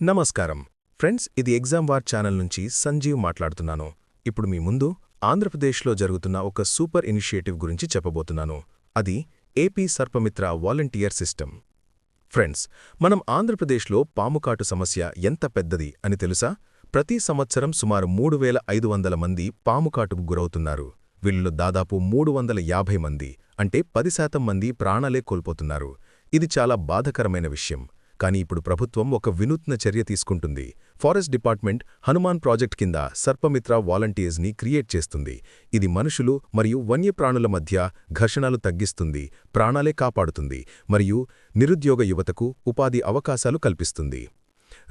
నమస్కారం. ఫ్రెండ్స్ ఇది exam war channel నుంచి సంజీవ్ మాట్లాడుతున్నాను. ఇప్పుడు మీ ముందు ఆంధ్రప్రదేశ్లో జరుగుతున్న ఒక సూపర్ ఇనిషియేటివ్ గురించి చెప్పబోతున్నాను. అది AP Sarpamitra volunteer system. Friends మనం ఆంధ్రప్రదేశ్లో పాముకాటు సమస్య ఎంత పెద్దది అని తెలుసా? ప్రతి సంవత్సరం సుమారు మూడు మంది పాముకాటుకు గురవుతున్నారు. వీళ్ళలో దాదాపు మూడు మంది అంటే పది శాతం మంది ప్రాణాలే కోల్పోతున్నారు. ఇది చాలా బాధకరమైన విషయం. కానీ ఇప్పుడు ప్రభుత్వం ఒక వినూత్న చర్య తీసుకుంటుంది. ఫారెస్ట్ డిపార్ట్మెంట్ హనుమాన్ ప్రాజెక్ట్ కింద సర్పమిత్ర వాలంటీర్స్ని క్రియేట్ చేస్తుంది. ఇది మనుషులు మరియు వన్యప్రాణుల మధ్య ఘర్షణలు తగ్గిస్తుంది ప్రాణాలే కాపాడుతుంది మరియు నిరుద్యోగ యువతకు ఉపాధి అవకాశాలు కల్పిస్తుంది.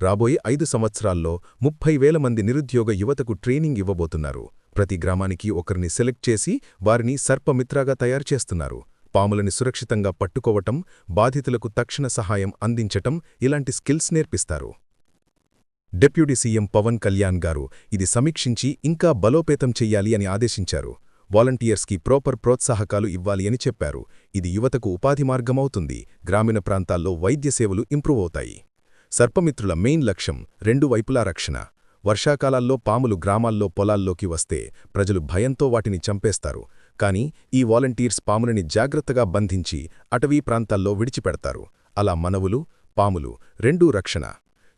రాబోయే ఐదు సంవత్సరాల్లో ముప్పై వేల మంది నిరుద్యోగ యువతకు ట్రైనింగ్ ఇవ్వబోతున్నారు. ప్రతి గ్రామానికి ఒకరిని సెలెక్ట్ చేసి వారిని సర్పమిత్రగా తయారు చేస్తున్నారు. పాములని సురక్షితంగా పట్టుకోవటం బాధితులకు తక్షణ సహాయం అందించటం ఇలాంటి స్కిల్స్ నేర్పిస్తారు. డిప్యూటీ సీఎం పవన్ కళ్యాణ్ గారు ఇది సమీక్షించి ఇంకా బలోపేతం చెయ్యాలి అని ఆదేశించారు. వాలంటీర్స్కి ప్రోపర్ ప్రోత్సాహకాలు ఇవ్వాలి అని చెప్పారు. ఇది యువతకు ఉపాధి మార్గమవుతుంది. గ్రామీణ ప్రాంతాల్లో వైద్య సేవలు ఇంప్రూవ్ అవుతాయి. సర్పమిత్రుల మెయిన్ లక్ష్యం రెండు వైపులా రక్షణ. వర్షాకాలాల్లో పాములు గ్రామాల్లో పొలాల్లోకి వస్తే ప్రజలు భయంతో వాటిని చంపేస్తారు. కానీ ఈ వాలంటీర్స్ పాములని జాగ్రత్తగా బంధించి అటవీ ప్రాంతాల్లో విడిచిపెడతారు. అలా మనవులు పాములు రెండూ రక్షణ.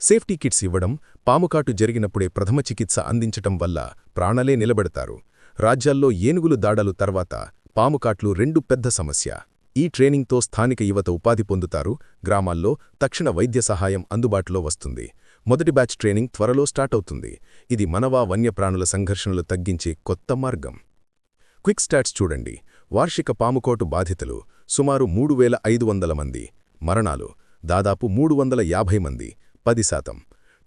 సేఫ్టీ కిట్స్ ఇవ్వడం పాముకాటు జరిగినప్పుడే ప్రథమ చికిత్స అందించటం వల్ల ప్రాణలే నిలబెడతారు. రాజ్యాల్లో ఏనుగులు దాడలు తర్వాత పాముకాట్లు రెండు పెద్ద సమస్య. ఈ ట్రైనింగ్తో స్థానిక యువత ఉపాధి పొందుతారు. గ్రామాల్లో తక్షణ వైద్య సహాయం అందుబాటులో వస్తుంది. మొదటి బ్యాచ్ ట్రైనింగ్ త్వరలో స్టార్ట్ అవుతుంది. ఇది మనవా వన్యప్రాణుల సంఘర్షణలు తగ్గించే కొత్త మార్గం. క్విక్ స్టాట్స్ చూడండి. వార్షిక పాముకోటు బాధితులు సుమారు మూడు వేల ఐదు వందల మంది. మరణాలు దాదాపు మూడు వందల యాభై మంది. పది శాతం.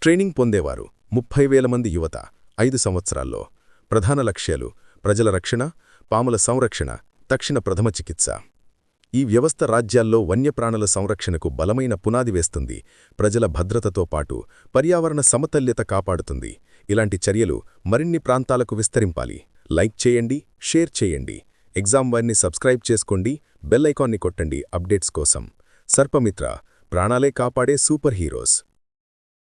ట్రైనింగ్ పొందేవారు ముప్పై వేల మంది యువత. ఐదు సంవత్సరాల్లో. ప్రధాన లక్ష్యాలు ప్రజల రక్షణ పాముల సంరక్షణ తక్షణ ప్రథమ చికిత్స. ఈ వ్యవస్థ రాజ్యాల్లో వన్యప్రాణుల సంరక్షణకు బలమైన పునాది వేస్తుంది. ప్రజల భద్రతతో పాటు పర్యావరణ సమతల్యత కాపాడుతుంది. ఇలాంటి చర్యలు మరిన్ని ప్రాంతాలకు విస్తరింపాలి. లైక్ చేయండి. షేర్ చేయండి. ఎగ్జామ్ వారిని సబ్స్క్రైబ్ చేసుకోండి. బెల్ ఐకాన్ని కొట్టండి అప్డేట్స్ కోసం. సర్పమిత్ర ప్రాణాలే కాపాడే సూపర్ హీరోస్.